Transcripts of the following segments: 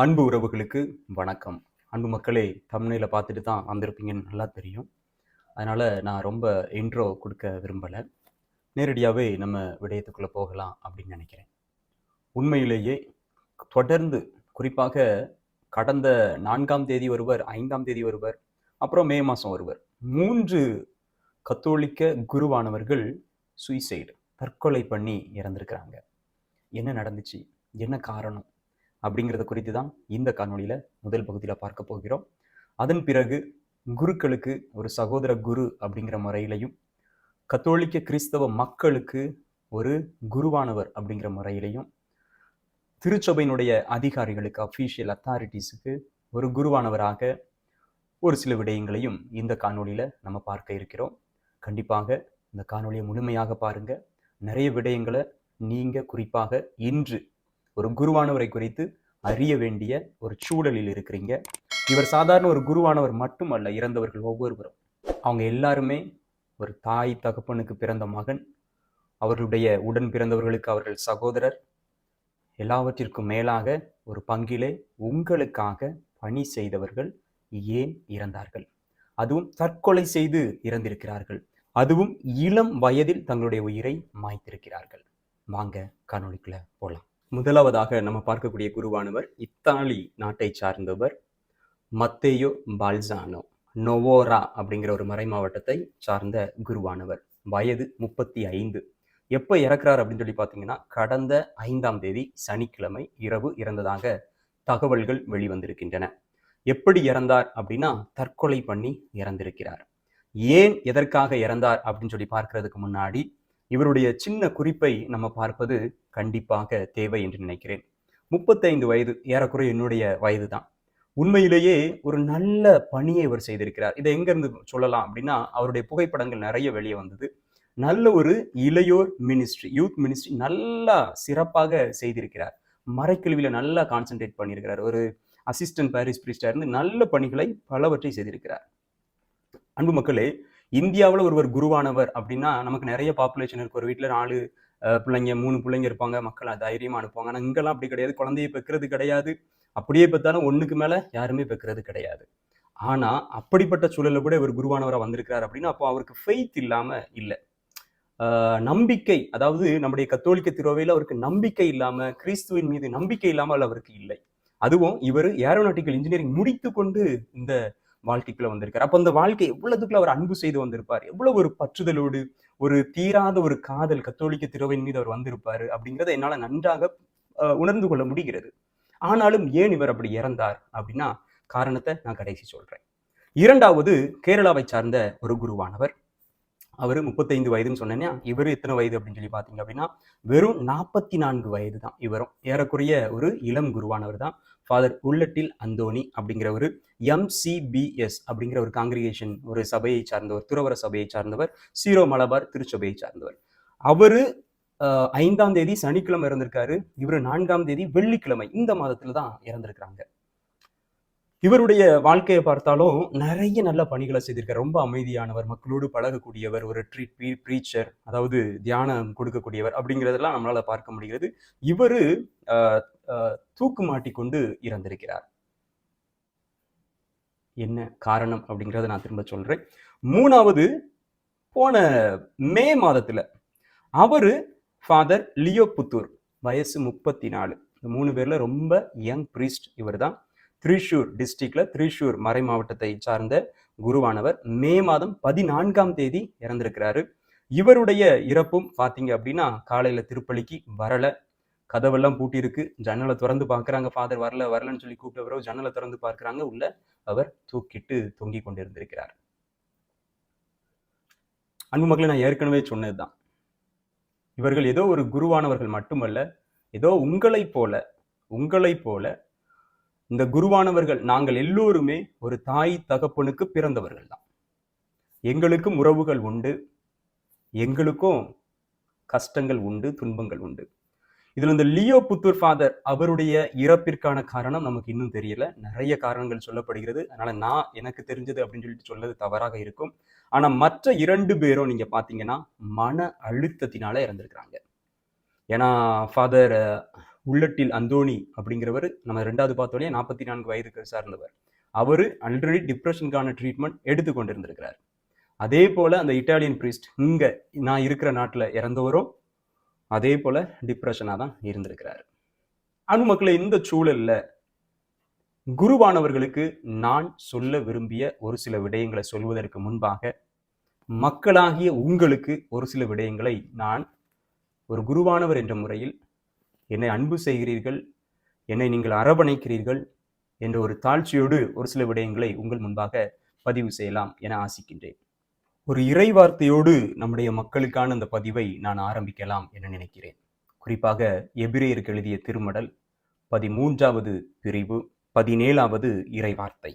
அன்பு உறவுகளுக்கு வணக்கம். அன்பு மக்களே தமிழில் பார்த்துட்டு தான் வந்திருப்பீங்கன்னு நல்லா தெரியும். அதனால் நான் ரொம்ப இன்ட்ரோ கொடுக்க விரும்பலை. நேரடியாகவே நம்ம விடயத்துக்குள்ளே போகலாம் அப்படின்னு நினைக்கிறேன். உண்மையிலேயே தொடர்ந்து குறிப்பாக கடந்த நான்காம் தேதி ஒருவர் ஐந்தாம் தேதி ஒருவர் அப்புறம் மே மாதம் ஒருவர் மூன்று கத்தோலிக்க குருவானவர்கள் சுயசைடு தற்கொலை பண்ணி இறந்துருக்கிறாங்க. என்ன நடந்துச்சு? என்ன காரணம்? அப்படிங்கிறத குறித்து தான் இந்த காணொலியில் முதல் பகுதியில் பார்க்க போகிறோம். அதன் பிறகு குருக்களுக்கு ஒரு சகோதர குரு அப்படிங்கிற முறையிலையும் கத்தோலிக்க கிறிஸ்தவ மக்களுக்கு ஒரு குருவானவர் அப்படிங்கிற முறையிலையும் திருச்சபையினுடைய அதிகாரிகளுக்கு அஃபீஷியல் அத்தாரிட்டிஸுக்கு ஒரு குருவானவராக ஒரு சில விடயங்களையும் இந்த காணொலியில் நம்ம பார்க்க இருக்கிறோம். கண்டிப்பாக இந்த காணொலியை முழுமையாக பாருங்க. நிறைய விடயங்களை நீங்கள் குறிப்பாக இன்று ஒரு குருவானவரை குறித்து அறிய வேண்டிய ஒரு சூழலில் இருக்கிறீங்க. இவர் சாதாரண ஒரு குருவானவர் மட்டுமல்ல இறந்தவர்கள் ஒவ்வொருவரும். அவங்க எல்லாருமே ஒரு தாய் தகப்பனுக்கு பிறந்த மகன். அவர்களுடைய உடன் பிறந்தவர்களுக்கு அவர்கள் சகோதரர். எல்லாவற்றிற்கும் மேலாக ஒரு பங்கிலே உங்களுக்காக பணி செய்தவர்கள் ஏன் இறந்தார்கள்? அதுவும் தற்கொலை செய்து இறந்திருக்கிறார்கள். அதுவும் இளம் வயதில் தங்களுடைய உயிரை மாய்த்திருக்கிறார்கள். வாங்க காணொலிக்குள்ள போலாம். முதலாவதாக நம்ம பார்க்கக்கூடிய குருவானவர் இத்தாலி நாட்டை சார்ந்தவர் மத்தேயோ பால்சானோ நொவோரா அப்படிங்கிற ஒரு மறை மாவட்டத்தை சார்ந்த குருவானவர். வயது முப்பத்தி ஐந்து. எப்போ இறக்குறார் அப்படின்னு சொல்லி பார்த்தீங்கன்னா கடந்த ஐந்தாம் தேதி சனிக்கிழமை இரவு இறந்ததாக தகவல்கள் வெளிவந்திருக்கின்றன. எப்படி இறந்தார் அப்படின்னா தற்கொலை பண்ணி இறந்திருக்கிறார். ஏன் எதற்காக இறந்தார் அப்படின்னு சொல்லி பார்க்கறதுக்கு முன்னாடி இவருடைய சின்ன குறிப்பை நம்ம பார்ப்பது கண்டிப்பாக தேவை என்று நினைக்கிறேன். முப்பத்தைந்து வயது ஏறக்குறைய என்னுடைய வயது தான் உண்மையிலேயே ஒரு நல்ல பணியை இவர் செய்திருக்கிறார். இதை எங்கேருந்து சொல்லலாம் அப்படின்னா அவருடைய புகைப்படங்கள் நிறைய வெளியே வந்தது. நல்ல ஒரு இளையோர் மினிஸ்ட்ரி யூத் மினிஸ்ட்ரி நல்லா சிறப்பாக செய்திருக்கிறார். மறைக்கல்வியில் நல்லா கான்சென்ட்ரேட் பண்ணியிருக்கிறார். ஒரு அசிஸ்டன்ட் பாரிஸ் பிரிஸ்டாக இருந்து நல்ல பணிகளை பலவற்றை செய்திருக்கிறார். அன்பு மக்களே இந்தியாவில் ஒருவர் குருவானவர் அப்படின்னா நமக்கு நிறைய பாப்புலேஷன் இருக்கு. ஒரு வீட்டில் நாலு பிள்ளைங்க மூணு பிள்ளைங்க இருப்பாங்க. மக்கள் தைரியமாக அனுப்புவாங்க. ஆனால் இங்கெல்லாம் அப்படி கிடையாது. குழந்தைய பெக்கிறது கிடையாது. அப்படியே பெற்றாலும் ஒன்றுக்கு மேலே யாருமே பெக்கிறது கிடையாது. ஆனால் அப்படிப்பட்ட சூழலில் கூட இவர் குருவானவராக வந்திருக்கிறார் அப்படின்னா அப்போ அவருக்கு ஃபெய்த் இல்லாமல் இல்லை. நம்பிக்கை அதாவது நம்முடைய கத்தோலிக்க திருவையில் அவருக்கு நம்பிக்கை இல்லாமல் கிறிஸ்துவின் மீது நம்பிக்கை இல்லாமல் அவருக்கு இல்லை. அதுவும் இவர் ஏரோநாட்டிக்கல் இன்ஜினியரிங் முடித்து கொண்டு இந்த வாழ்க்கைக்குள்ள வந்திருக்கார். அப்போ அந்த வாழ்க்கை எவ்வளவுக்குள்ள அவர் அன்பு செய்து வந்திருப்பார்? எவ்வளவு ஒரு பற்றுதலோடு ஒரு தீராத ஒரு காதல் கத்தோலிக்க திருவையின் மீது அவர் வந்திருப்பாரு அப்படிங்கிறத என்னால நன்றாக உணர்ந்து கொள்ள முடிகிறது. ஆனாலும் ஏன் இவர் அப்படி இறந்தார் அப்படின்னா காரணத்தை நான் கடைசி சொல்றேன். இரண்டாவது கேரளாவை சார்ந்த ஒரு குருவானவர். அவர் முப்பத்தைந்து வயதுன்னு சொன்னேன்னா இவர் எத்தனை வயது அப்படின்னு சொல்லி பார்த்தீங்க அப்படின்னா வெறும் நாற்பத்தி நான்கு வயது தான் இவரும். ஏறக்குறைய ஒரு இளம் குருவானவர் தான் ஃபாதர் உள்ளட்டில் அந்தோனி அப்படிங்கிற ஒரு எம்சிபிஎஸ் அப்படிங்கிற ஒரு காங்கிரிகேஷன் ஒரு சபையை சார்ந்தவர் துறவர சபையை சார்ந்தவர் சீரோ மலபார் திருச்சபையை சார்ந்தவர். அவரு ஐந்தாம் தேதி சனிக்கிழமை இறந்திருக்காரு. இவர் நான்காம் தேதி வெள்ளிக்கிழமை இந்த மாதத்துல தான் இறந்திருக்கிறாங்க. இவருடைய வாழ்க்கையை பார்த்தாலும் நிறைய நல்ல பணிகளை செய்திருக்கார். ரொம்ப அமைதியானவர் மக்களோடு பழகக்கூடியவர் ஒரு ட்ரீட் ப்ரீச்சர் அதாவது தியானம் கொடுக்கக்கூடியவர் அப்படிங்கிறதெல்லாம் நம்மளால பார்க்க முடிகிறது. இவர் தூக்கு மாட்டிக்கொண்டு இறந்திருக்கிறார். என்ன காரணம் அப்படிங்கிறத நான் திரும்ப சொல்றேன். மூணாவது போன மே மாதத்துல அவரு ஃபாதர் லியோ புத்தூர் வயசு முப்பத்தி நாலு இந்த மூணு பேர்ல ரொம்ப யங் ப்ரீஸ்ட் இவர் தான் திரிஷூர் டிஸ்ட்ரிக்ட்ல திரிஷூர் மறை மாவட்டத்தை சார்ந்த குருவானவர் மே மாதம் பதினான்காம் தேதி இறந்திருக்கிறாரு. இவருடைய இறப்பும் பார்த்தீங்க அப்படின்னா காலையில திருப்பலிக்கு வரல. கதவெல்லாம் பூட்டியிருக்கு. ஜன்னலை திறந்து பார்க்குறாங்க. ஃபாதர் வரல வரலன்னு சொல்லி கூப்பிட்ட பிறகு ஜன்னலை திறந்து பார்க்குறாங்க. உள்ள அவர் தூக்கிட்டு தொங்கி கொண்டிருந்திருக்கிறார். அன்பு மக்களை நான் ஏற்கனவே சொன்னதுதான். இவர்கள் ஏதோ ஒரு குருவானவர்கள் மட்டுமல்ல ஏதோ உங்களைப் போல உங்களைப் போல இந்த குருவானவர்கள் நாங்கள் எல்லோருமே ஒரு தாய் தகப்பனுக்கு பிறந்தவர்கள் தான். எங்களுக்கும் உறவுகள் உண்டு. எங்களுக்கும் கஷ்டங்கள் உண்டு துன்பங்கள் உண்டு. இதுல இந்த லியோ புத்தூர் ஃபாதர் அவருடைய இறப்பிற்கான காரணம் நமக்கு இன்னும் தெரியல. நிறைய காரணங்கள் சொல்லப்படுகிறது. அதனால நான் எனக்கு தெரிஞ்சது அப்படின்னு சொல்லிட்டு சொல்லது தவறாக இருக்கும். ஆனா மற்ற இரண்டு பேரும் நீங்க பாத்தீங்கன்னா மன அழுத்தத்தினால இறந்திருக்கிறாங்க. ஏன்னா ஃபாதர் உள்ளட்டில் அந்தோணி அப்படிங்கிறவர் நம்ம ரெண்டாவது பார்த்தோடனே நாற்பத்தி நான்கு வயதுக்கு சார்ந்தவர். அவர் ஆல்ரெடி டிப்ரெஷனுக்கான ட்ரீட்மெண்ட் எடுத்து கொண்டிருந்திருக்கிறார். அதே போல் அந்த இட்டாலியன் பிரீஸ்ட் இங்கே நான் இருக்கிற நாட்டில் இறந்தவரும் அதே போல் டிப்ரெஷனாக தான் இருந்திருக்கிறார். அணு மக்களை இந்த சூழலில் குருவானவர்களுக்கு நான் சொல்ல விரும்பிய ஒரு சில விடயங்களை சொல்வதற்கு முன்பாக மக்களாகிய உங்களுக்கு ஒரு சில விடயங்களை நான் ஒரு குருவானவர் என்ற முறையில் என்னை அன்பு செய்கிறீர்கள் என்னை நீங்கள் அரவணைக்கிறீர்கள் என்ற ஒரு தாழ்ச்சியோடு ஒரு சில விடயங்களை உங்கள் முன்பாக பதிவு செய்யலாம் என ஆசிக்கின்றேன். ஒரு இறை வார்த்தையோடு நம்முடைய மக்களுக்கான அந்த பதிவை நான் ஆரம்பிக்கலாம் என நினைக்கிறேன். குறிப்பாக எபிரேயருக்கு எழுதிய திருமடல் பதிமூன்றாவது பிரிவு பதினேழாவது இறை வார்த்தை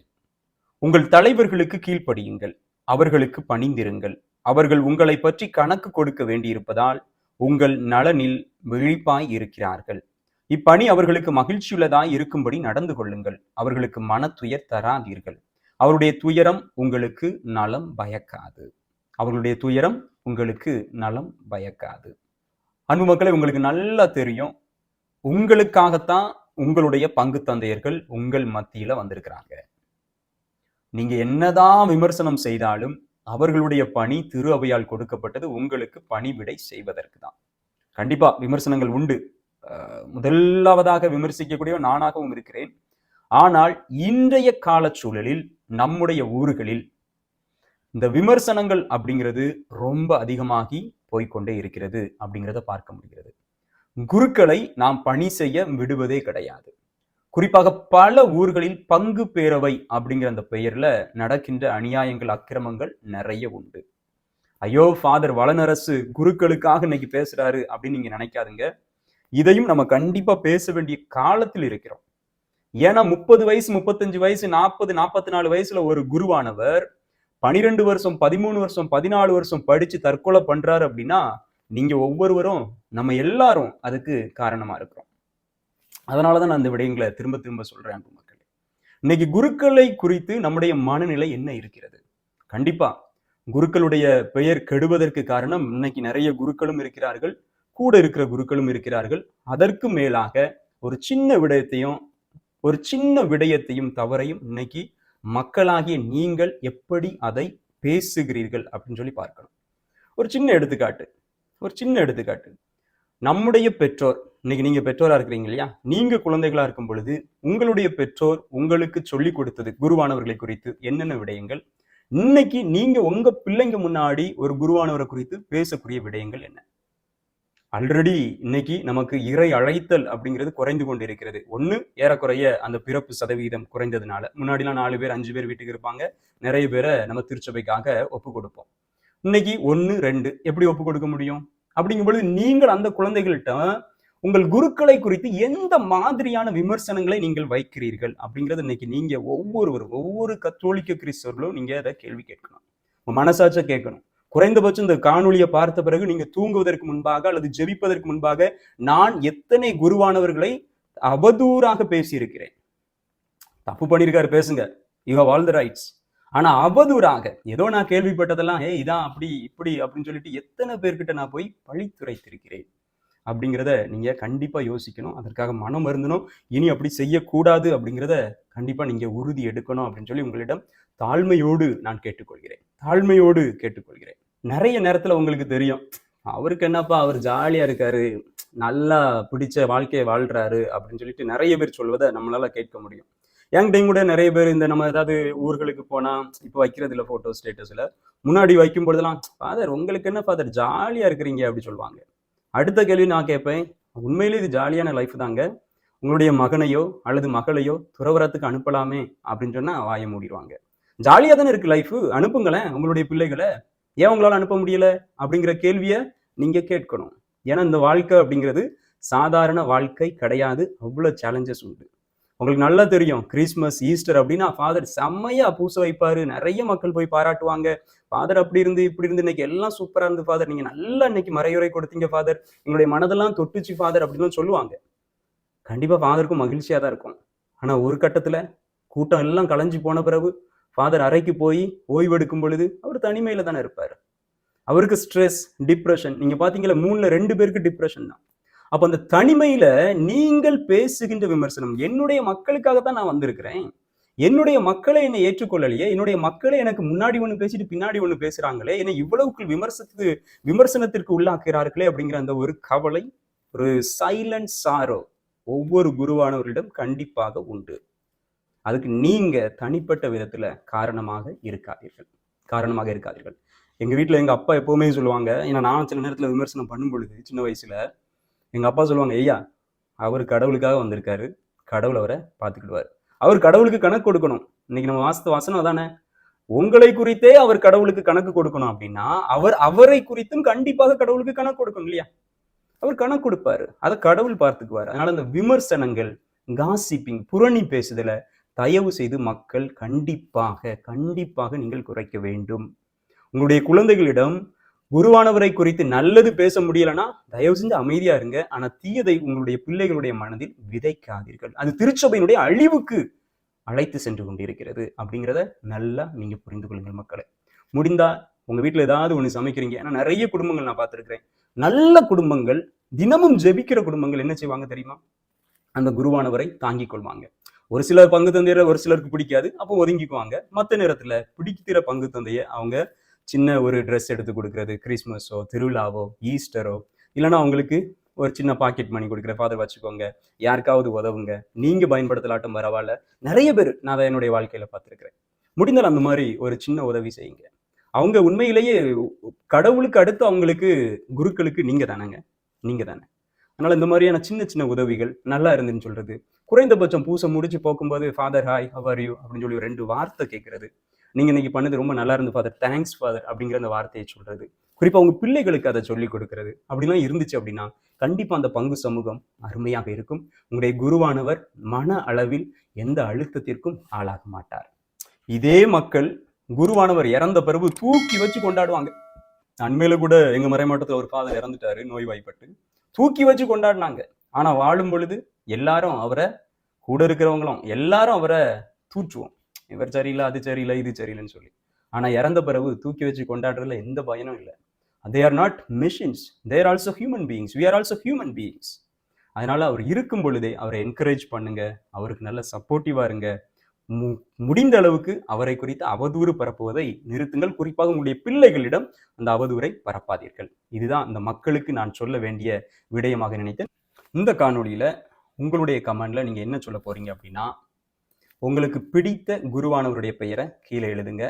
உங்கள் தலைவர்களுக்கு கீழ்ப்படியுங்கள் அவர்களுக்கு பணிந்திருங்கள் அவர்கள் உங்களை பற்றி கணக்கு கொடுக்க வேண்டியிருப்பதால் உங்கள் நலனில் விழிப்பாய் இருக்கிறார்கள் இப்பணி அவர்களுக்கு மகிழ்ச்சியுள்ளதாய் இருக்கும்படி நடந்து கொள்ளுங்கள். அவர்களுக்கு மன துயர் தராதீர்கள். அவருடைய துயரம் உங்களுக்கு நலம் பயக்காது. அவர்களுடைய துயரம் உங்களுக்கு நலம் பயக்காது. அன்பு மக்களை உங்களுக்கு நல்லா தெரியும். உங்களுக்காகத்தான் உங்களுடைய பங்கு தந்தையர்கள் உங்கள் மத்தியில வந்திருக்கிறாங்க. நீங்க என்னதான் விமர்சனம் செய்தாலும் அவர்களுடைய பணி திரு அவையால் கொடுக்கப்பட்டது உங்களுக்கு பணிவிடை செய்வதற்கு தான். கண்டிப்பா விமர்சனங்கள் உண்டு. முதலாவதாக விமர்சிக்கக்கூடிய நானாகவும் இருக்கிறேன். ஆனால் இன்றைய கால சூழலில் நம்முடைய ஊர்களில் இந்த விமர்சனங்கள் அப்படிங்கிறது ரொம்ப அதிகமாகி போய்க்கொண்டே இருக்கிறது அப்படிங்கிறத பார்க்க முடிகிறது. குருக்களை நாம் பணி செய்ய விடுவதே கிடையாது. குறிப்பாக பல ஊர்களில் பங்கு பேரவை அப்படிங்கிற அந்த பெயர்ல நடக்கின்ற அநியாயங்கள் அக்கிரமங்கள் நிறைய உண்டு. ஐயோ ஃபாதர் வளனரசு குருக்களுக்காக இன்னைக்கு பேசுறாரு அப்படின்னு நீங்க நினைக்காதுங்க. இதையும் நம்ம கண்டிப்பா பேச வேண்டிய காலத்தில் இருக்கிறோம். ஏன்னா முப்பது வயசு முப்பத்தஞ்சு வயசு நாற்பது நாற்பத்தி நாலு வயசுல ஒரு குருவானவர் பனிரெண்டு வருஷம் பதிமூணு வருஷம் பதினாலு வருஷம் படிச்சு தற்கொலை பண்றாரு அப்படின்னா நீங்க ஒவ்வொருவரும் நம்ம எல்லாரும் அதுக்கு காரணமா இருக்கிறோம். அதனாலதான் நான் இந்த விடயங்களை திரும்ப திரும்ப சொல்றேன் அன்பு மக்களே. இன்னைக்கு குருக்களை குறித்து நம்முடைய மனநிலை என்ன இருக்கிறது? கண்டிப்பா குருக்களுடைய பெயர் கெடுவதற்கு காரணம் இன்னைக்கு நிறைய குருக்களும் இருக்கிறார்கள் கூட இருக்கிற குருக்களும் இருக்கிறார்கள். அதற்கு மேலாக ஒரு சின்ன விடயத்தையும் ஒரு சின்ன விடயத்தையும் தவறையும் இன்னைக்கு மக்களாகிய நீங்கள் எப்படி அதை பேசுகிறீர்கள் அப்படின்னு சொல்லி பார்க்கணும். ஒரு சின்ன எடுத்துக்காட்டு ஒரு சின்ன எடுத்துக்காட்டு. நம்முடைய பெற்றோர் இன்னைக்கு நீங்க பெற்றோரா இருக்கிறீங்க இல்லையா? நீங்க குழந்தைகளா இருக்கும் பொழுது உங்களுடைய பெற்றோர் உங்களுக்கு சொல்லி கொடுத்தது குருவானவர்களை குறித்து என்னென்ன விடயங்கள்? இன்னைக்கு நீங்க உங்க பிள்ளைங்க முன்னாடி ஒரு குருவானவரை குறித்து பேசக்கூடிய விடயங்கள் என்ன? ஆல்ரெடி இன்னைக்கு நமக்கு இறை அழைத்தல் அப்படிங்கிறது குறைந்து கொண்டு இருக்கிறது ஒண்ணு ஏறக்குறைய அந்த பிறப்பு சதவீதம் குறைந்ததுனால. முன்னாடிலாம் நாலு பேர் அஞ்சு பேர் வீட்டுக்கு இருப்பாங்க. நிறைய பேரை நம்ம திருச்சபைக்காக ஒப்பு கொடுப்போம். இன்னைக்கு ஒன்று ரெண்டு எப்படி ஒப்பு கொடுக்க முடியும்? அப்படிங்கும் பொழுது நீங்கள் அந்த குழந்தைகள்கிட்ட உங்கள் குருக்களை குறித்து எந்த மாதிரியான விமர்சனங்களை நீங்கள் வைக்கிறீர்கள் அப்படிங்கிறது இன்னைக்கு நீங்க ஒவ்வொருவரும் ஒவ்வொரு கத்தோலிக்க கிறிஸ்தவர்களும் நீங்க அதை கேள்வி கேட்கணும். உங்க மனசாட்ச கேட்கணும். குறைந்தபட்சம் இந்த காணொலியை பார்த்த பிறகு நீங்க தூங்குவதற்கு முன்பாக அல்லது ஜெபிப்பதற்கு முன்பாக நான் எத்தனை குருவானவர்களை அவதூறாக பேசியிருக்கிறேன். தப்பு பண்ணியிருக்காரு பேசுங்க. You have all the rights ஆனா அவதூறாக ஏதோ நான் கேள்விப்பட்டதெல்லாம் ஏ இதான் அப்படி இப்படி அப்படின்னு சொல்லிட்டு எத்தனை பேர்கிட்ட நான் போய் பழித்துரைத்திருக்கிறேன். அப்படிங்கிறத நீங்க கண்டிப்பா யோசிக்கணும். அதற்காக மனம் மருந்தணும் இனி அப்படி செய்யக்கூடாது அப்படிங்கிறத கண்டிப்பா நீங்க உறுதி எடுக்கணும் அப்படின்னு சொல்லி உங்களிடம் தாழ்மையோடு நான் கேட்டுக்கொள்கிறேன். தாழ்மையோடு கேட்டுக்கொள்கிறேன். நிறைய நேரத்துல உங்களுக்கு தெரியும். அவருக்கு என்னப்பா அவர் ஜாலியா இருக்காரு. நல்லா பிடிச்ச வாழ்க்கையை வாழ்றாரு அப்படின்னு சொல்லிட்டு நிறைய பேர் சொல்வதை நம்மளால கேட்க முடியும். என்கிட்டையும் கூட நிறைய பேர் இந்த நம்ம ஏதாவது ஊர்களுக்கு போனால் இப்போ வைக்கிறது இல்லை ஃபோட்டோ ஸ்டேட்டஸ்ல முன்னாடி வைக்கும் பொழுதெல்லாம் ஃபாதர் உங்களுக்கு என்ன ஃபாதர் ஜாலியா இருக்கிறீங்க அப்படி சொல்லுவாங்க. அடுத்த கேள்வி நான் கேட்பேன். உண்மையிலே இது ஜாலியான லைஃப் தாங்க. உங்களுடைய மகனையோ அல்லது மகளையோ துறவரத்துக்கு அனுப்பலாமே அப்படின்னு சொன்னா வாய மூடிடுவாங்க. ஜாலியாக தானே இருக்கு லைஃப் அனுப்புங்களேன். உங்களுடைய பிள்ளைகளை ஏன் உங்களால் அனுப்ப முடியல? அப்படிங்கிற கேள்வியை நீங்கள் கேட்கணும். ஏன்னா இந்த வாழ்க்கை அப்படிங்கிறது சாதாரண வாழ்க்கை கிடையாது. அவ்வளோ சேலஞ்சஸ் உண்டு. உங்களுக்கு நல்லா தெரியும். கிறிஸ்மஸ் ஈஸ்டர் அப்படின்னா ஃபாதர் செம்மையா பூச வைப்பாரு. நிறைய மக்கள் போய் பாராட்டுவாங்க. ஃபாதர் அப்படி இருந்து இப்படி இருந்து இன்னைக்கு எல்லாம் சூப்பரா இருந்து ஃபாதர் நீங்க நல்லா இன்னைக்கு மறையுறை கொடுத்தீங்க ஃபாதர் எங்களுடைய மனதெல்லாம் தொட்டுச்சு ஃபாதர் அப்படின்னு சொல்லுவாங்க. கண்டிப்பா ஃபாதருக்கும் மகிழ்ச்சியா தான் இருக்கும். ஆனா ஒரு கட்டத்துல கூட்டம் எல்லாம் கலைஞ்சு போன பிறகு ஃபாதர் அறைக்கு போய் ஓய்வெடுக்கும் பொழுது அவர் தனிமையில தானே இருப்பார். அவருக்கு ஸ்ட்ரெஸ் டிப்ரெஷன் நீங்க பாத்தீங்களா மூணுல ரெண்டு பேருக்கு டிப்ரெஷன் தான். அப்ப அந்த தனிமையில நீங்கள் பேசுகின்ற விமர்சனம் என்னுடைய மக்களுக்காக தான் நான் வந்திருக்கிறேன். என்னுடைய மக்களை என்னை ஏற்றுக்கொள்ளலையே என்னுடைய மக்களை எனக்கு முன்னாடி ஒண்ணு பேசிட்டு பின்னாடி ஒண்ணு பேசுறாங்களே என்னை இவ்வளவுக்கு விமர்சனத்துக்கு விமர்சனத்திற்கு உள்ளாக்குறார்களே அப்படிங்கிற அந்த ஒரு கவலை ஒரு சைலண்ட் சாரோ ஒவ்வொரு குருவானவர்களிடம் கண்டிப்பாக உண்டு. அதுக்கு நீங்க தனிப்பட்ட விதத்துல காரணமாக இருக்காதீர்கள். காரணமாக இருக்காதீர்கள். எங்க வீட்டில் எங்க அப்பா எப்பவுமே சொல்லுவாங்க ஏன்னா நான் சில நேரத்துல விமர்சனம் பண்ணும் பொழுது சின்ன வயசுல எங்கள் அப்பா சொல்லுவாங்க ஐயா அவர் கடவுளுக்காக வந்திருக்காரு. கடவுள் அவரை பார்த்துக்கிடுவார். அவர் கடவுளுக்கு கணக்கு கொடுக்கணும். இன்னைக்கு நம்ம வாசத்து வாசனம் தானே உங்களை குறித்தே அவர் கடவுளுக்கு கணக்கு கொடுக்கணும் அப்படின்னா அவர் அவரை குறித்தும் கண்டிப்பாக கடவுளுக்கு கணக்கு கொடுக்கணும் இல்லையா? அவர் கணக்கு கொடுப்பாரு. அதை கடவுள் பார்த்துக்குவார். அதனால அந்த விமர்சனங்கள் காசிப்பிங் புரணி பேசுதல தயவு செய்து மக்கள் கண்டிப்பாக கண்டிப்பாக நீங்கள் குறைக்க வேண்டும். உங்களுடைய குழந்தைகளிடம் குருவானவரை குறித்து நல்லது பேச முடியலன்னா தயவு செஞ்சு அமைதியா இருங்க. ஆனா தீயதை உங்களுடைய பிள்ளைகளுடைய மனதில் விதைக்காதீர்கள். அது திருச்சபையினுடைய அழிவுக்கு அழைத்து சென்று கொண்டிருக்கிறது அப்படிங்கிறத நல்லா நீங்க புரிந்து கொள்ளுங்கள் மக்களை. முடிந்தா உங்க வீட்டுல ஏதாவது ஒண்ணு சமைக்கிறீங்க. ஏன்னா நிறைய குடும்பங்கள் நான் பார்த்துருக்கிறேன். நல்ல குடும்பங்கள் தினமும் ஜெபிக்கிற குடும்பங்கள் என்ன செய்வாங்க தெரியுமா? அந்த குருவானவரை தாங்கிக் கொள்வாங்க. ஒரு சிலர் பங்கு தந்தையரை ஒரு சிலருக்கு பிடிக்காது. அப்போ ஒதுங்கிக்குவாங்க. மற்ற நேரத்துல பிடிக்கிற பங்கு தந்தைய அவங்க சின்ன ஒரு ட்ரெஸ் எடுத்து கொடுக்குறது கிறிஸ்மஸோ திருவிழாவோ ஈஸ்டரோ இல்லைன்னா அவங்களுக்கு ஒரு சின்ன பாக்கெட் மணி கொடுக்குற ஃபாதர் வச்சுக்கோங்க யாருக்காவது உதவுங்க நீங்க பயன்படுத்தலாட்டும் பரவாயில்ல. நிறைய பேர் நான் அதை என்னுடைய வாழ்க்கையில பார்த்துருக்குறேன். முடிந்தால் அந்த மாதிரி ஒரு சின்ன உதவி செய்யுங்க. அவங்க உண்மையிலேயே கடவுளுக்கு அடுத்து அவங்களுக்கு குருக்களுக்கு நீங்க தானேங்க. நீங்க தானே. அதனால இந்த மாதிரியான சின்ன சின்ன உதவிகள் நல்லா இருந்துன்னு சொல்றது. குறைந்தபட்சம் பூசை முடிச்சு போக்கும்போது father hi how are you அப்படின்னு சொல்லி ஒரு ரெண்டு வார்த்தை கேட்கறது. நீங்க இன்னைக்கு பண்ணது ரொம்ப நல்லா இருந்து ஃபாதர் தேங்க்ஸ் ஃபாதர் அப்படிங்கிற அந்த வார்த்தையை சொல்றது. குறிப்பா அவங்க பிள்ளைகளுக்கு அதை சொல்லிக் கொடுக்கறது. அப்படிலாம் இருந்துச்சு அப்படின்னா கண்டிப்பா அந்த பங்கு சமூகம் அருமையாக இருக்கும். உங்களுடைய குருவானவர் மன அளவில் எந்த அழுத்தத்திற்கும் ஆளாக மாட்டார். இதே மக்கள் குருவானவர் இறந்த பிறகு தூக்கி வச்சு கொண்டாடுவாங்க. அண்மையில கூட எங்க மறைமாட்டத்தில் ஒரு ஃபாதர் இறந்துட்டாரு நோய்வாய்ப்பட்டு. தூக்கி வச்சு கொண்டாடினாங்க. ஆனா வாழும் பொழுது எல்லாரும் அவரை கூட இருக்கிறவங்களும் எல்லாரும் அவரை தூற்றுவோம். இவர் சரியில்லை அது சரியில்லை இது சரியில்லைன்னு சொல்லி. ஆனால் இறந்த பிறகு தூக்கி வச்சு கொண்டாடுறதுல எந்த பயனும் இல்லை. They are not machines they're also human beings we are also human beings அதனால அவர் இருக்கும் பொழுதே அவரை என்கரேஜ் பண்ணுங்க. அவருக்கு நல்ல சப்போர்ட்டிவா இருங்க. மு- முடிந்த அளவுக்கு அவரை குறித்து அவதூறு பரப்புவதை நிறுத்துங்கள். குறிப்பாக உங்களுடைய பிள்ளைகளிடம் அந்த அவதூறை பரப்பாதீர்கள். இதுதான் அந்த மக்களுக்கு நான் சொல்ல வேண்டிய விடயமாக நினைத்தேன். இந்த காணொலியில் உங்களுடைய கமெண்ட்ல நீங்க என்ன சொல்ல போறீங்க அப்படின்னா உங்களுக்கு பிடித்த குருவானவருடைய பெயரை கீழே எழுதுங்க.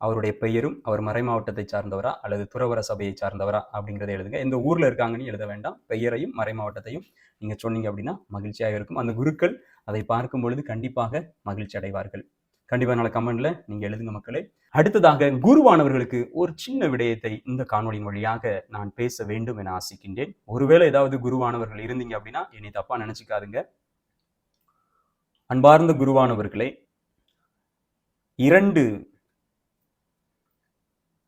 அவருடைய பெயரும் அவர் மறை மாவட்டத்தை சார்ந்தவரா அல்லது துறவர சபையை சார்ந்தவரா அப்படிங்கிறத எழுதுங்க. எந்த ஊரில் இருக்காங்கன்னு எழுத வேண்டாம். பெயரையும் மறைமாவட்டத்தையும் நீங்கள் சொன்னீங்க அப்படின்னா மகிழ்ச்சியாக இருக்கும். அந்த குருக்கள் அதை பார்க்கும் பொழுது கண்டிப்பாக மகிழ்ச்சி அடைவார்கள். கண்டிப்பாக நல்ல கமெண்ட்ல நீங்கள் எழுதுங்க மக்களே. அடுத்ததாக குருவானவர்களுக்கு ஒரு சின்ன விடயத்தை இந்த காணொளியின் வழியாக நான் பேச வேண்டும் என ஆசிக்கின்றேன். ஒருவேளை ஏதாவது குருவானவர்கள் இருந்தீங்க அப்படின்னா என்னை தப்பா நினைச்சுக்காதுங்க. அன்பார்ந்த குருவானவர்களே இரண்டு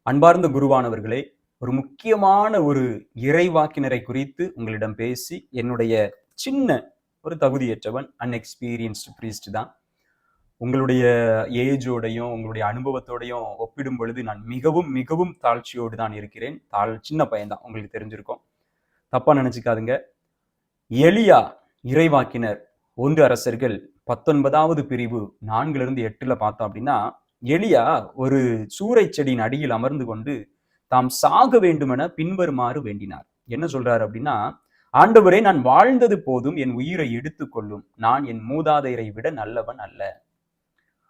அன்பார்ந்த குருவானவர்களே ஒரு முக்கியமான ஒரு இறைவாக்கினரை குறித்து உங்களிடம் பேசி என்னுடைய சின்ன ஒரு தகுதியற்றவன் அன்எக்ஸ்பீரியன்ஸ்டு priest தான். உங்களுடைய ஏஜோடையும் உங்களுடைய அனுபவத்தோடையும் ஒப்பிடும் பொழுது நான் மிகவும் மிகவும் தாழ்ச்சியோடு தான் இருக்கிறேன். தாழ் சின்ன பையன்தான் உங்களுக்கு தெரிஞ்சிருக்கும். தப்பா நினைச்சுக்காதுங்க. எளியா இறைவாக்கினர் ஒன்று அரசர்கள் பத்தொன்பதாவது பிரிவு நான்கிலிருந்து எட்டுல பார்த்தோம் அப்படின்னா எலியா ஒரு சூறை செடியின் அடியில் அமர்ந்து கொண்டு தாம் சாக வேண்டுமென பின்வருமாறு வேண்டினார். என்ன சொல்றாரு அப்படின்னா ஆண்டவரே நான் வாழ்ந்தது போதும் என் உயிரை எடுத்துக்கொள்ளும் நான் என் மூதாதையரை விட நல்லவன் அல்ல.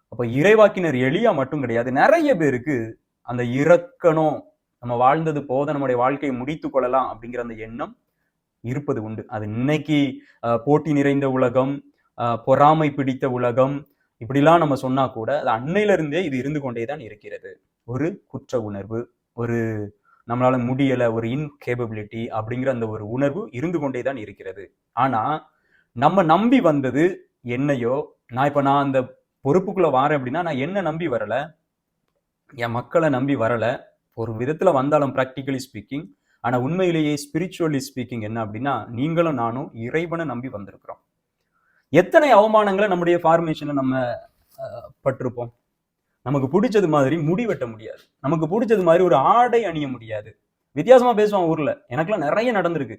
அப்ப இறைவாக்கினர் எளியா மட்டும் கிடையாது நிறைய பேருக்கு அந்த இறக்கணும் நம்ம வாழ்ந்தது போத நம்முடைய வாழ்க்கையை முடித்து கொள்ளலாம் அப்படிங்கிற அந்த எண்ணம் இருப்பது உண்டு. அது இன்னைக்கு போட்டி நிறைந்த உலகம் பொறாமை பிடித்த உலகம் இப்படிலாம் நம்ம சொன்னா கூட அது அன்னையிலிருந்தே இது இருந்து கொண்டே தான் இருக்கிறது. ஒரு குற்ற உணர்வு ஒரு நம்மளால முடியல ஒரு இன்கேபபிலிட்டி அப்படிங்கிற அந்த ஒரு உணர்வு இருந்து கொண்டே தான் இருக்கிறது. ஆனா நம்ம நம்பி வந்தது என்னையோ நான் இப்ப நான் அந்த பொறுப்புக்குள்ள வாரேன் அப்படின்னா நான் என்ன நம்பி வரல? என் மக்களை நம்பி வரல. ஒரு விதத்துல வந்தாலும் ப்ராக்டிக்கலி ஸ்பீக்கிங் ஆனா உண்மையிலேயே ஸ்பிரிச்சுவலி ஸ்பீக்கிங் என்ன அப்படின்னா நீங்களும் நானும் இறைவனை நம்பி வந்திருக்கிறோம். எத்தனை அவமானங்களை நம்முடைய ஃபார்மேஷன்ல நம்ம அஹ், பட்டிருப்போம்? நமக்கு பிடிச்சது மாதிரி முடி வெட்ட முடியாது. நமக்கு பிடிச்சது மாதிரி ஒரு ஆடை அணிய முடியாது. வித்தியாசமா பேசுவான் ஊர்ல. எனக்குலாம் நிறைய நடந்திருக்கு.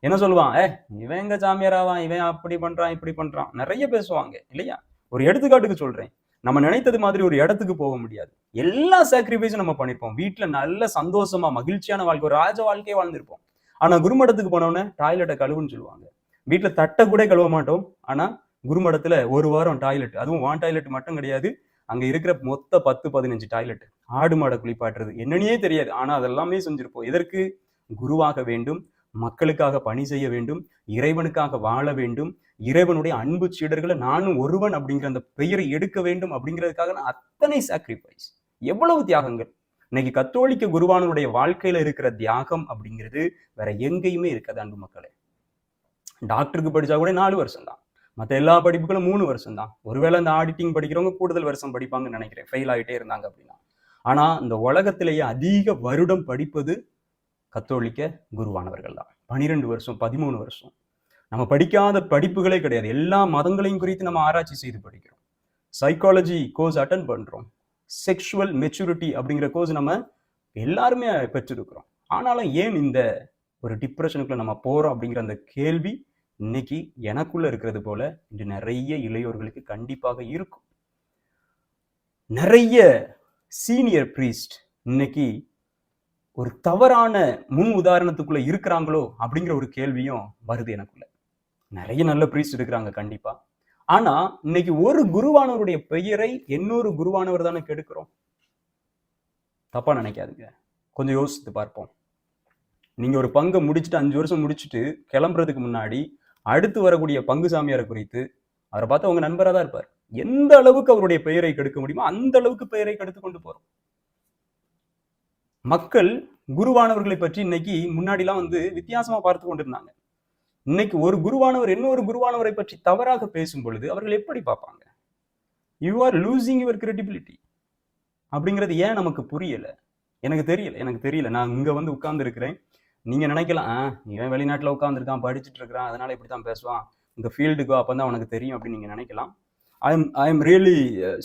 என்ன சொல்லுவான்? ஏ இவன் எங்க சாமியாராவான் இவன் அப்படி பண்றான் இப்படி பண்றான். நிறைய பேசுவாங்க இல்லையா? ஒரு எடுத்துக்காட்டுக்கு சொல்றேன். நம்ம நினைத்தது மாதிரி ஒரு இடத்துக்கு போக முடியாது. எல்லா சாக்ரிஃபைஸும் நம்ம பண்ணிருப்போம் வீட்டுல நல்ல சந்தோஷமா மகிழ்ச்சியான வாழ்க்கை ஒரு ராஜ வாழ்க்கையே வாழ்ந்திருப்போம். ஆனா குருமடத்துக்கு போனோடனே டாய்லெட்டை கழுவுன்னு சொல்லுவாங்க. வீட்டுல தட்டை கூட கழுவ மாட்டோம். ஆனா குருமடத்துல ஒரு வாரம் டாய்லெட் அதுவும் வான் டாய்லெட் மட்டும் கிடையாது. அங்க இருக்கிற மொத்த பத்து பதினஞ்சு டாய்லெட் ஆடு மாடை குளிப்பாட்டுறது. என்னன்னே தெரியாது. ஆனா அதெல்லாமே செஞ்சிருப்போம். எதற்கு? குருவாக வேண்டும். மக்களுக்காக பணி செய்ய வேண்டும் இறைவனுக்காக வாழ வேண்டும் இறைவனுடைய அன்பு சீடர்களை நானும் ஒருவன் அப்படிங்கிற அந்த பெயரை எடுக்க வேண்டும் அப்படிங்கிறதுக்காக நான் அத்தனை சாக்ரிஃபைஸ் எவ்வளவு தியாகங்கள். இன்னைக்கு கத்தோலிக்க குருவானனுடைய வாழ்க்கையில இருக்கிற தியாகம் அப்படிங்கிறது வேற எங்கேயுமே இருக்காது அன்பு மக்களே. டாக்டருக்கு படிச்சா கூட நாலு வருஷம் தான் மற்ற எல்லா படிப்புகளும் மூணு வருஷம் தான் ஒருவேளை அந்த ஆடிட்டிங் படிக்கிறவங்க கூடுதல் வருஷம் படிப்பாங்கன்னு நினைக்கிறேன். ஃபெயில் ஆகிட்டே இருந்தாங்க அப்படின்னா. ஆனா இந்த உலகத்திலேயே அதிக வருடம் படிப்பது கத்தோலிக்க குருவானவர்கள் தான். பனிரெண்டு வருஷம் பதிமூணு வருஷம். நம்ம படிக்காத படிப்புகளே கிடையாது. எல்லா மதங்களையும் குறித்து நம்ம ஆராய்ச்சி செய்து படிக்கிறோம். சைக்காலஜி கோர்ஸ் அட்டன் பண்றோம். செக்ஷுவல் மெச்சூரிட்டி அப்படிங்கிற கோர்ஸ் நம்ம எல்லாருமே பெற்றிருக்கிறோம். ஆனாலும் ஏன் இந்த ஒரு டிப்ரெஷனுக்குள்ள நம்ம போறோம் அப்படிங்கிற அந்த கேள்வி இன்னைக்கு எனக்குள்ள இருக்கிறது போல இன்று நிறைய இளையோர்களுக்கு கண்டிப்பாக இருக்கும். நிறைய சீனியர் ப்ரீஸ்ட் இன்னைக்கு ஒரு தவறான முன் உதாரணத்துக்குள்ள இருக்கிறாங்களோ அப்படிங்கிற ஒரு கேள்வியும் வருது எனக்குள்ள. நிறைய நல்ல ப்ரீஸ்ட் இருக்கிறாங்க கண்டிப்பா. ஆனா இன்னைக்கு ஒரு குருவானவருடைய பெயரை இன்னொரு குருவானவர் தானே கெடுக்கிறோம்? தப்பா நினைக்காதுங்க. கொஞ்சம் யோசித்து பார்ப்போம். நீங்க ஒரு பங்கை முடிச்சுட்டு அஞ்சு வருஷம் முடிச்சுட்டு கிளம்புறதுக்கு முன்னாடி அடுத்து வரக்கூடிய பங்கு சாமியாரை குறித்து அவரை பார்த்தா உங்க நண்பரா தான் இருப்பார். எந்த அளவுக்கு அவருடைய பெயரை கெடுக்க முடியுமோ அந்த அளவுக்கு பெயரை கெடுத்து கொண்டு போறோம். மக்கள் குருவானவர்களை பற்றி இன்னைக்கு முன்னாடிலாம் வந்து வித்தியாசமா பார்த்து கொண்டிருந்தாங்க. இன்னைக்கு ஒரு குருவானவர் இன்னொரு குருவானவரை பற்றி தவறாக பேசும் பொழுது அவர்கள் எப்படி பார்ப்பாங்க? You are losing your credibility அப்படிங்கிறது ஏன் நமக்கு புரியல? எனக்கு தெரியல எனக்கு தெரியல. நான் இங்க வந்து உட்கார்ந்து இருக்கிறேன் நீங்க நினைக்கலாம் "ஆ, இவன் வெளிநாட்டில் உட்காந்துருக்கான் படிச்சுட்டு இருக்கிறான் அதனால இப்படி தான் பேசுவான். இந்த ஃபீல்டுக்கோ அப்போ தான் உனக்கு தெரியும் அப்படின்னு நீங்க நினைக்கலாம். I am I am really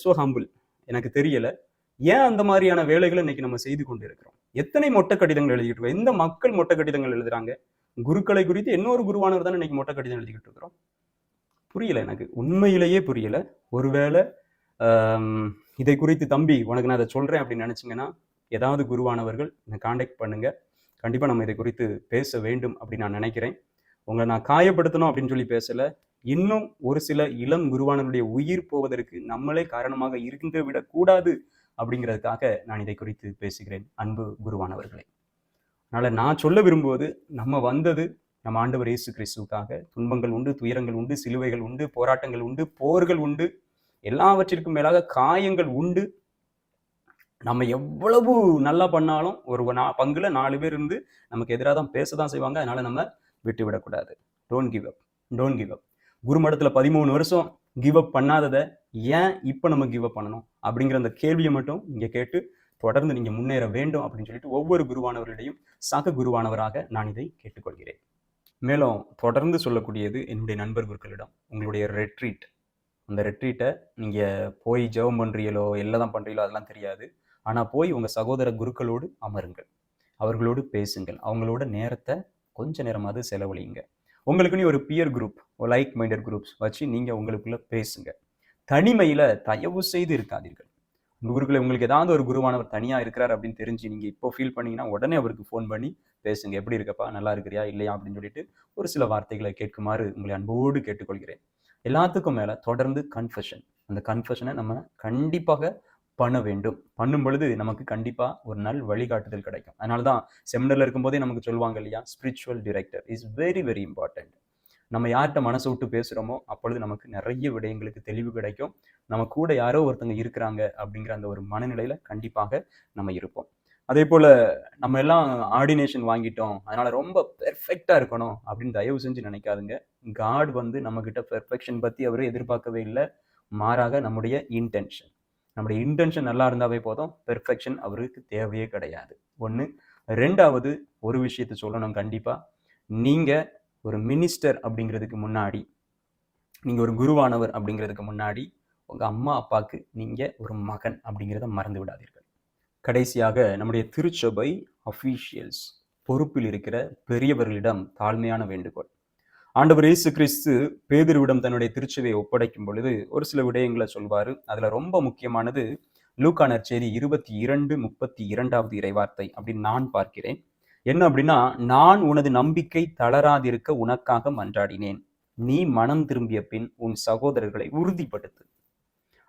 so humble எனக்கு தெரியலை. ஏன் அந்த மாதிரியான வேலைகளை இன்னைக்கு நம்ம செய்து கொண்டு இருக்கிறோம் எத்தனை மொட்டை கடிதங்கள் எழுதிட்டு இருக்கோம் எந்த மக்கள் மொட்டை கடிதங்கள் எழுதுறாங்க? குருக்களை குறித்து இன்னொரு குருவானவர் தான் இன்னைக்கு மொட்டை கடிதம் எழுதிக்கிட்டு இருக்கிறோம் புரியல எனக்கு. உண்மையிலேயே புரியல. ஒருவேளை இதை குறித்து தம்பி உனக்கு நான் அதை சொல்றேன் அப்படின்னு நினைச்சிங்கன்னா ஏதாவது குருவானவர்கள் என்னை காண்டாக்ட் பண்ணுங்க. கண்டிப்பாக நம்ம இதை குறித்து பேச வேண்டும் அப்படின்னு நான் நினைக்கிறேன். உங்களை நான் காயப்படுத்தணும் அப்படின்னு சொல்லி பேசல. இன்னும் ஒரு சில இளம் குருவானவருடைய உயிர் போவதற்கு நம்மளே காரணமாக இருந்து விடக்கூடாது அப்படிங்கிறதுக்காக நான் இதை குறித்து பேசுகிறேன். அன்பு குருவானவர்களே. அதனால் நான் சொல்ல விரும்புவது நம்ம வந்தது நம்ம ஆண்டவர் இயேசு கிறிஸ்துக்காக துன்பங்கள் உண்டு துயரங்கள் உண்டு சிலுவைகள் உண்டு போராட்டங்கள் உண்டு போர்கள் உண்டு எல்லாவற்றிற்கும் மேலாக காயங்கள் உண்டு. நம்ம எவ்வளவு நல்லா பண்ணாலும் ஒரு நா- பங்குல நாலு பேர் இருந்து நமக்கு எதிராக தான் பேச தான் செய்வாங்க. அதனால நம்ம விட்டு விடக்கூடாது don't give up don't give up குருமடத்தில் பதிமூணு வருஷம் கிவ் அப் பண்ணாததை ஏன் இப்போ நம்ம கிவ் அப் பண்ணணும்? அப்படிங்கிற அந்த கேள்வியை மட்டும் இங்கே கேட்டு தொடர்ந்து நீங்கள் முன்னேற வேண்டும் அப்படின்னு சொல்லிட்டு ஒவ்வொரு குருவானவர்களிடையும் சக குருவானவராக நான் இதை கேட்டுக்கொள்கிறேன். மேலும் தொடர்ந்து சொல்லக்கூடியது என்னுடைய நண்பர் குருக்களிடம் உங்களுடைய ரெட்ரீட் அந்த ரெட்ரீட்டை நீங்கள் போய் ஜெபம் பண்ணுறீங்களோ எல்லாம் தான் பண்ணுறீங்களோ அதெல்லாம் தெரியாது. ஆனால் போய் உங்கள் சகோதர குருக்களோடு அமருங்கள். அவர்களோடு பேசுங்கள். அவங்களோட நேரத்தை கொஞ்ச நேரமாவது செலவழியுங்க உங்களுக்குன்னு ஒரு பியர் குரூப் ஒரு லைக் மைண்டட் குரூப்ஸ் வச்சு நீங்கள் உங்களுக்குள்ளே பேசுங்க. தனிமையில் தயவு செய்து இருக்காதீர்கள். உங்கள் குருக்களை உங்களுக்கு ஏதாவது ஒரு குருவானவர் தனியாக இருக்கிறார் அப்படின்னு தெரிஞ்சு நீங்கள் இப்போ ஃபீல் பண்ணீங்கன்னா உடனே அவருக்கு ஃபோன் பண்ணி பேசுங்க. எப்படி இருக்கப்பா? நல்லா இருக்கிறியா? இல்லையா? அப்படின்னு சொல்லிட்டு ஒரு சில வார்த்தைகளை கேட்குமாறு உங்களை அன்போடு கேட்டுக்கொள்கிறேன். எல்லாத்துக்கும் மேலே தொடர்ந்து கன்ஃபெஷன் அந்த கன்ஃபெஷனை நம்ம கண்டிப்பாக பண்ண வேண்டும். பண்ணும் பொழுது நமக்கு கண்டிப்பாக ஒரு நல் வழிகாட்டுதல் கிடைக்கும். அதனால தான் செமினரில் இருக்கும்போதே நமக்கு சொல்லுவாங்க இல்லையா? Spiritual director is very very important நம்ம யார்கிட்ட மனசை விட்டு பேசுகிறோமோ அப்பொழுது நமக்கு நிறைய விடயங்களுக்கு தெளிவு கிடைக்கும். நம்ம கூட யாரோ ஒருத்தங்க இருக்கிறாங்க அப்படிங்கிற அந்த ஒரு மனநிலையில் கண்டிப்பாக நம்ம இருப்போம். அதே போல் நம்ம எல்லாம் ஆர்டினேஷன் வாங்கிட்டோம். அதனால் ரொம்ப பெர்ஃபெக்டாக இருக்கணும் அப்படின்னு தயவு செஞ்சு நினைக்காதுங்க. காட் வந்து நம்மக்கிட்ட பெர்ஃபெக்ஷன் பற்றி அவர் எதிர்பார்க்கவே இல்லை. மாறாக நம்முடைய இன்டென்ஷன் நம்முடைய இன்டென்ஷன் நல்லா இருந்தாவே போதும். பெர்ஃபெக்ஷன் அவருக்கு தேவையே கிடையாது. ஒன்று ரெண்டாவது ஒரு விஷயத்தை சொல்லணும் கண்டிப்பாக நீங்கள் ஒரு மினிஸ்டர் அப்படிங்கிறதுக்கு முன்னாடி நீங்கள் ஒரு குருவானவர் அப்படிங்கிறதுக்கு முன்னாடி உங்கள் அம்மா அப்பாவுக்கு நீங்கள் ஒரு மகன் அப்படிங்கிறத மறந்து விடாதீர்கள். கடைசியாக நம்முடைய திருச்சபை அஃபீஷியல்ஸ் பொறுப்பில் இருக்கிற பெரியவர்களிடம் தாழ்மையான வேண்டுகோள். ஆண்டவர் இயேசு கிறிஸ்து பேதிருவிடம் தன்னுடைய திருச்சபையை ஒப்படைக்கும் பொழுது ஒரு சில விடயங்களை சொல்வார். அதில் ரொம்ப முக்கியமானது லூக்கா நற்செய்தி இருபத்தி இரண்டு முப்பத்தி இரண்டாவது இறைவார்த்தை அப்படின்னு நான் பார்க்கிறேன். என்ன அப்படின்னா நான் உனது நம்பிக்கை தளராதிருக்க உனக்காக மன்றாடினேன். நீ மனம் திரும்பிய பின் உன் சகோதரர்களை உறுதிப்படுத்து.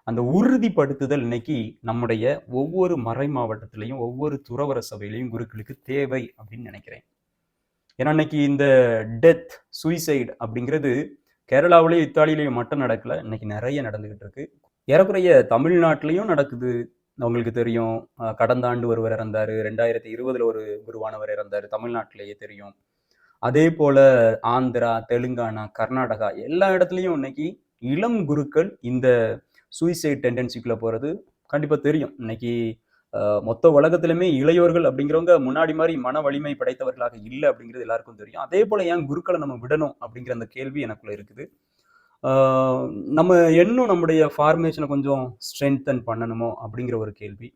அந்த உறுதிப்படுத்துதல் இன்னைக்கு நம்முடைய ஒவ்வொரு மறை மாவட்டத்திலையும் ஒவ்வொரு துறவர சபையிலையும் குருக்களுக்கு தேவை அப்படின்னு நினைக்கிறேன். ஏன்னா இன்னைக்கு இந்த டெத் சூசைட் அப்படிங்கிறது கேரளாவிலேயும் இத்தாலியிலையும் மட்டும் நடக்கல. இன்னைக்கு நிறைய நடந்துகிட்டு இருக்கு. ஏறக்குறைய தமிழ்நாட்டிலையும் நடக்குது. உங்களுக்கு தெரியும். கடந்த ஆண்டு ஒருவர் இறந்தார். ரெண்டாயிரத்தி இருபதுல ஒரு குருவானவர் இறந்தார். தமிழ்நாட்டிலேயே தெரியும். அதே போல ஆந்திரா தெலுங்கானா கர்நாடகா எல்லா இடத்துலையும் இன்னைக்கு இளம் குருக்கள் இந்த சூசைட் டெண்டன்சிக்குள்ளே போகிறது கண்டிப்பாக தெரியும். இன்னைக்கு மொத்த உலகத்திலுமே இளையோர்கள் அப்படிங்கிறவங்க முன்னாடி மாதிரி மன வலிமை படைத்தவர்களாக இல்லை அப்படிங்கிறது எல்லாருக்கும் தெரியும். அதே போல ஏன் குருக்களை நம்ம விடணும் அப்படிங்கிற அந்த கேள்வி எனக்குள்ள இருக்குது. நம்ம இன்னும் நம்முடைய ஃபார்மேஷனை கொஞ்சம் ஸ்ட்ரென்தன் பண்ணணுமோ அப்படிங்கிற ஒரு கேள்வி.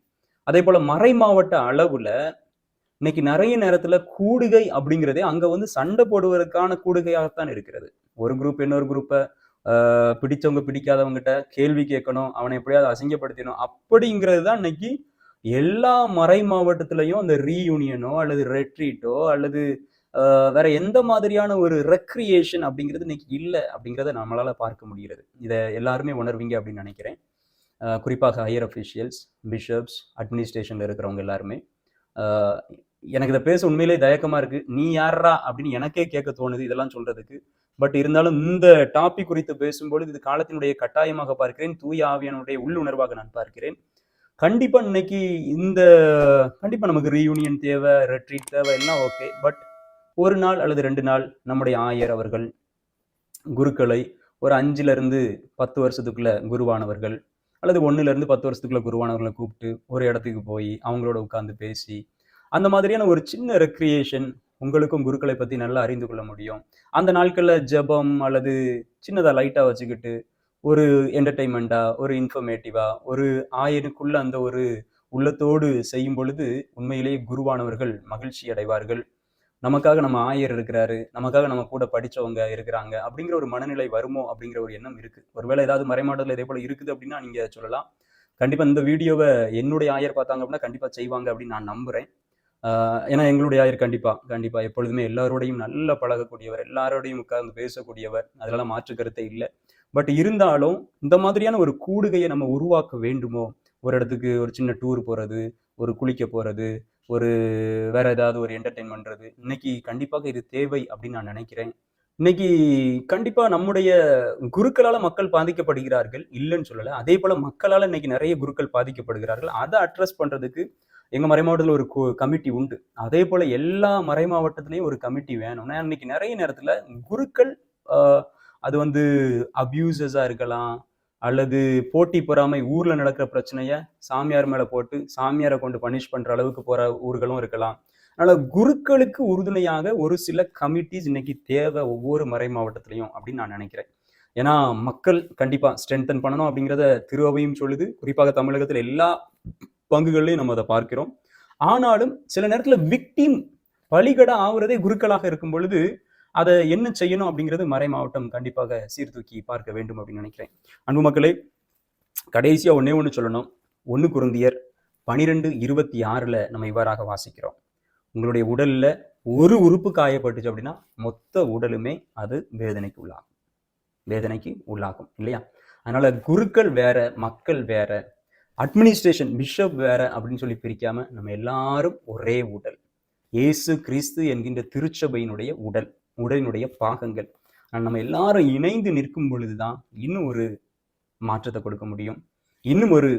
அதே போல மறை மாவட்ட அளவுல இன்னைக்கு நிறைய நேரத்துல கூடுகை அப்படிங்கிறதே அங்க வந்து சண்டை போடுவதற்கான கூடுகையாகத்தான் இருக்கிறது. ஒரு குரூப் இன்னொரு குரூப்பை பிடிச்சவங்க பிடிக்காதவங்ககிட்ட கேள்வி கேட்கணும் அவனை எப்படியாவது அசிங்கப்படுத்தணும் அப்படிங்கிறது தான் இன்னைக்கு எல்லா மறை மாவட்டத்திலையும் அந்த ரீயூனியனோ அல்லது ரெட்ரீட்டோ அல்லது வேற எந்த மாதிரியான ஒரு ரெக்ரியேஷன் அப்படிங்கிறது இன்னைக்கு இல்லை அப்படிங்கிறத நம்மளால பார்க்க முடிகிறது. இதை எல்லாருமே உணர்வீங்க அப்படின்னு நினைக்கிறேன். குறிப்பாக ஹையர் அஃபிஷியல்ஸ் பிஷப்ஸ் அட்மினிஸ்ட்ரேஷனில் இருக்கிறவங்க எல்லாருமே. எனக்கு இதை பேச உண்மையிலே தயக்கமாக இருக்குது நீ யாரா அப்படின்னு எனக்கே கேட்க தோணுது இதெல்லாம் சொல்கிறதுக்கு பட் இருந்தாலும் இந்த டாபிக் குறித்து பேசும்பொழுது இது காலத்தினுடைய கட்டாயமாக பார்க்கிறேன். தூய ஆவியானுடைய உள்ளுணர்வாக நான் பார்க்கிறேன். கண்டிப்பா இன்னைக்கு இந்த கண்டிப்பா நமக்கு ரீயூனியன் தேவை ரெட்ரீட் தேவை எல்லாம் ஓகே பட் ஒரு நாள் அல்லது ரெண்டு நாள் நம்முடைய ஆயர் அவர்கள் குருக்களை ஒரு அஞ்சுல இருந்து பத்து வருஷத்துக்குள்ள குருவானவர்கள் அல்லது ஒன்றுலேருந்து இருந்து பத்து வருஷத்துக்குள்ள குருவானவர்களை கூப்பிட்டு ஒரு இடத்துக்கு போய் அவங்களோட உட்கார்ந்து பேசி அந்த மாதிரியான ஒரு சின்ன ரெக்ரியேஷன் உங்களுக்கும் குருக்களை பத்தி நல்லா அறிந்து கொள்ள முடியும். அந்த நாட்கள்ல ஜெபம் அல்லது சின்னதா லைட்டா வச்சுக்கிட்டு ஒரு என்டர்டைன்மெண்டா ஒரு இன்ஃபர்மேட்டிவா ஒரு ஆயனுக்குள்ள அந்த ஒரு உள்ளத்தோடு செய்யும் பொழுது உண்மையிலேயே குருவானவர்கள் மகிழ்ச்சி அடைவார்கள். நமக்காக நம்ம ஆயர் இருக்கிறாரு நமக்காக நம்ம கூட படிச்சவங்க இருக்கிறாங்க அப்படிங்கிற ஒரு மனநிலை வருமோ அப்படிங்கிற ஒரு எண்ணம் இருக்குது ஒருவேளை ஏதாவது மறைமாடல் இதே போல் இருக்குது அப்படின்னா நீங்க சொல்லலாம். கண்டிப்பாக இந்த வீடியோவை என்னுடைய ஆயர் பார்த்தாங்க அப்படின்னா கண்டிப்பாக செய்வாங்க அப்படின்னு நான் நம்புகிறேன் ஏன்னா எங்களுடைய ஆயர் கண்டிப்பாக கண்டிப்பாக எப்பொழுதுமே எல்லாரோடையும் நல்லா பழகக்கூடியவர் எல்லாரோடையும் உட்கார்ந்து பேசக்கூடியவர். அதெல்லாம் மாற்று கருத்தை இல்லை. பட் இருந்தாலும் இந்த மாதிரியான ஒரு கூடுகையை நம்ம உருவாக்க வேண்டுமோ? ஒரு இடத்துக்கு ஒரு சின்ன டூர் போகிறது ஒரு குளிக்க போகிறது ஒரு வேற ஏதாவது ஒரு என்டர்டெயின் பண்ணுறது இன்னைக்கு கண்டிப்பாக இது தேவை அப்படின்னு நான் நினைக்கிறேன். இன்னைக்கு கண்டிப்பாக நம்முடைய குருக்களால் மக்கள் பாதிக்கப்படுகிறார்கள் இல்லைன்னு சொல்லலை. அதே போல் மக்களால் இன்னைக்கு நிறைய குருக்கள் பாதிக்கப்படுகிறார்கள். அதை அட்ரஸ் பண்ணுறதுக்கு எங்கள் மறைமாவட்டத்தில் ஒரு கமிட்டி உண்டு. அதே போல் எல்லா மறைமாவட்டத்துலேயும் ஒரு கமிட்டி வேணும். ஏன்னா இன்னைக்கு நிறைய நேரத்தில் குருக்கள் அது வந்து அப்யூசஸாக இருக்கலாம் அல்லது போட்டி பொறாமை ஊரில் நடக்கிற பிரச்சனையை சாமியார் மேலே போட்டு சாமியாரை கொண்டு பனிஷ் பண்ணுற அளவுக்கு போகிற ஊர்களும் இருக்கலாம். அதனால் குருக்களுக்கு உறுதுணையாக ஒரு சில கமிட்டிஸ் இன்னைக்கு தேவை ஒவ்வொரு மறை மாவட்டத்திலையும் அப்படின்னு நான் நினைக்கிறேன். ஏன்னா மக்கள் கண்டிப்பாக ஸ்ட்ரென்தன் பண்ணணும் அப்படிங்கிறத திருவையும் சொல்லுது. குறிப்பாக தமிழகத்தில் எல்லா பங்குகள்லையும் நம்ம அதை பார்க்கிறோம். ஆனாலும் சில நேரத்தில் விக்டிம் பலிகடா ஆகுறதே குருக்களாக இருக்கும் பொழுது அதை என்ன செய்யணும் அப்படிங்கிறது மறை மாவட்டம் கண்டிப்பாக சீர்தூக்கி பார்க்க வேண்டும் அப்படின்னு நினைக்கிறேன். அன்பு மக்களே கடைசியாக ஒண்ணே ஒன்று சொல்லணும். ஒன்று குருந்தியர் பனிரெண்டு இருபத்தி ஆறில் நம்ம இவ்வாறாக வாசிக்கிறோம். உங்களுடைய உடலில் ஒரு உறுப்பு காயப்பட்டுச்சு அப்படின்னா மொத்த உடலுமே அது வேதனைக்கு உள்ளாகும். வேதனைக்கு உள்ளாகும் இல்லையா? அதனால குருக்கள் வேற மக்கள் வேற அட்மினிஸ்ட்ரேஷன் பிஷப் வேற அப்படின்னு சொல்லி பிரிக்காம நம்ம எல்லாரும் ஒரே உடல். இயேசு கிறிஸ்து என்கின்ற திருச்சபையினுடைய உடல். உடலினுடைய பாகங்கள். நம்ம எல்லாரும் இணைந்து நிற்கும் பொழுது தான் இன்னும் ஒரு மாற்றத்தை கொடுக்க முடியும். இன்னும் ஒரு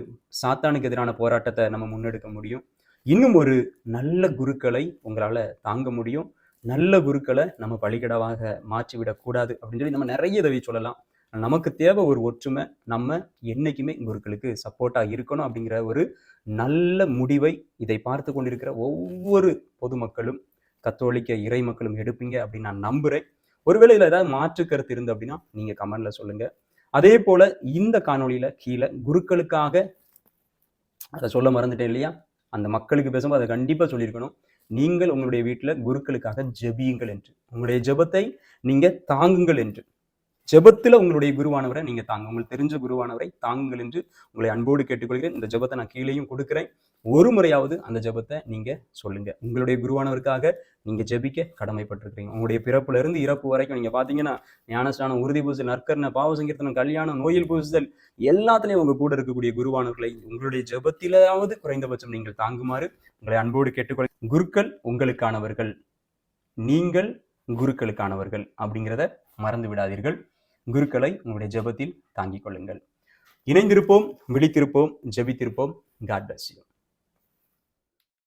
சாத்தானுக்கு எதிரான போராட்டத்தை நம்ம முன்னெடுக்க முடியும். இன்னும் ஒரு நல்ல குருக்களை உங்களால் தாங்க முடியும். நல்ல குருக்களை நம்ம பலிகடவாக மாற்றி விடக்கூடாது அப்படின்னு சொல்லி நம்ம நிறைய உதவி சொல்லலாம். நமக்கு தேவை ஒரு ஒற்றுமை. நம்ம என்னைக்குமே குருக்களுக்கு சப்போர்ட்டாக இருக்கணும் அப்படிங்கிற ஒரு நல்ல முடிவை இதை பார்த்து கொண்டிருக்கிற ஒவ்வொரு பொதுமக்களும் கத்தோலிக்க இறை மக்களும் எடுப்பீங்க அப்படின்னு நான் நம்புகிறேன் ஒருவேளை இதில் ஏதாவது மாற்று கருத்து இருந்து அப்படின்னா நீங்கள் கமெண்ட்ல சொல்லுங்க. அதே போல இந்த காணொலியில் கீழே குருக்களுக்காக அதை சொல்ல மறந்துட்டேன் இல்லையா? அந்த மக்களுக்கு பேசும்போது அதை கண்டிப்பாக சொல்லியிருக்கணும். நீங்கள் உங்களுடைய வீட்டில் குருக்களுக்காக ஜெபியுங்கள் என்று. உங்களுடைய ஜெபத்தை நீங்கள் தாங்குங்கள் என்று. ஜெபத்தில் உங்களுடைய குருவானவரை நீங்கள் தாங்க. உங்களுக்கு தெரிஞ்ச குருவானவரை தாங்குங்கள் என்று உங்களை அன்போடு கேட்டுக்கொள்கிறேன். இந்த ஜெபத்தை நான் கீழேயும் கொடுக்குறேன். ஒரு முறையாவது அந்த ஜெபத்தை நீங்க சொல்லுங்க. உங்களுடைய குருவானவருக்காக நீங்க ஜெபிக்க கடமைப்பட்டிருக்கிறீங்க. உங்களுடைய பிறப்புல இருந்து இறப்பு வரைக்கும் நீங்கள் பார்த்தீங்கன்னா ஞானஸ்தானம் உறுதி பூசல் நற்கரண பாவ சங்கீர்த்தனம் கல்யாணம் நோயில் பூசுதல் எல்லாத்துலேயும் உங்கள் கூட இருக்கக்கூடிய குருவானவர்களை உங்களுடைய ஜெபத்திலாவது குறைந்தபட்சம் நீங்கள் தாங்குமாறு உங்களை அன்போடு கேட்டுக்கொள் குருக்கள் உங்களுக்கானவர்கள். நீங்கள் குருக்களுக்கானவர்கள் அப்படிங்கிறத மறந்து விடாதீர்கள். குருக்களை உங்களுடைய ஜெபத்தில் தாங்கிக் கொள்ளுங்கள். இணைந்திருப்போம் விழித்திருப்போம் ஜெபித்திருப்போம். God bless you